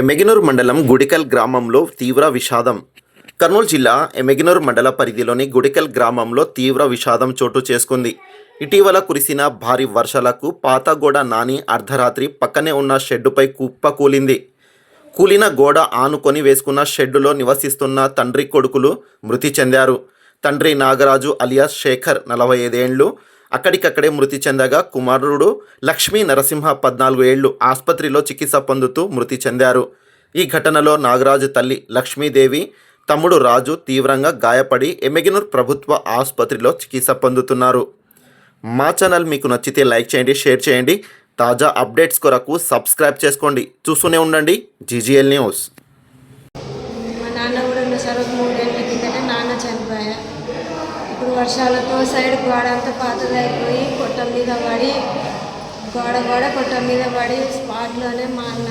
ఎమెగినూర్ మండలం గుడికల్ గ్రామంలో తీవ్ర విషాదం. కర్నూలు జిల్లా ఎమెగినూర్ మండల పరిధిలోని గుడికల్ గ్రామంలో తీవ్ర విషాదం చోటు చేసుకుంది. ఇటీవల కురిసిన భారీ వర్షాలకు పాతగోడ నాని అర్ధరాత్రి పక్కనే ఉన్న షెడ్డుపై కుప్ప కూలింది. కూలిన గోడ ఆనుకొని వేసుకున్న షెడ్డులో నివసిస్తున్న తండ్రి కొడుకులు మృతి చెందారు. తండ్రి నాగరాజు అలియాస్ శేఖర్ నలభై ఐదేండ్లు అక్కడికక్కడే మృతి చెందగా కుమారుడు లక్ష్మీ నరసింహ పద్నాలుగు ఏళ్ళు ఆసుపత్రిలో చికిత్స పొందుతూ మృతి చెందారు. ఈ ఘటనలో నాగరాజు తల్లి లక్ష్మీదేవి తమ్ముడు రాజు తీవ్రంగా గాయపడి ఎమెగినూర్ ప్రభుత్వ ఆసుపత్రిలో చికిత్స పొందుతున్నారు. మా ఛానల్ మీకు నచ్చితే లైక్ చేయండి షేర్ చేయండి. తాజా అప్డేట్స్ కొరకు సబ్స్క్రైబ్ చేసుకోండి. చూస్తూనే ఉండండి జీజీఎల్ న్యూస్. మా నాన్న కూడా ఉన్న నాన్న చనిపోయా ఇప్పుడు వర్షాలతో సైడ్ గోడ అంతా పాతదైపోయి కొట్ట మీద పడి గోడ గోడ కొట్ట మీద పడి స్పాట్లోనే మా అన్న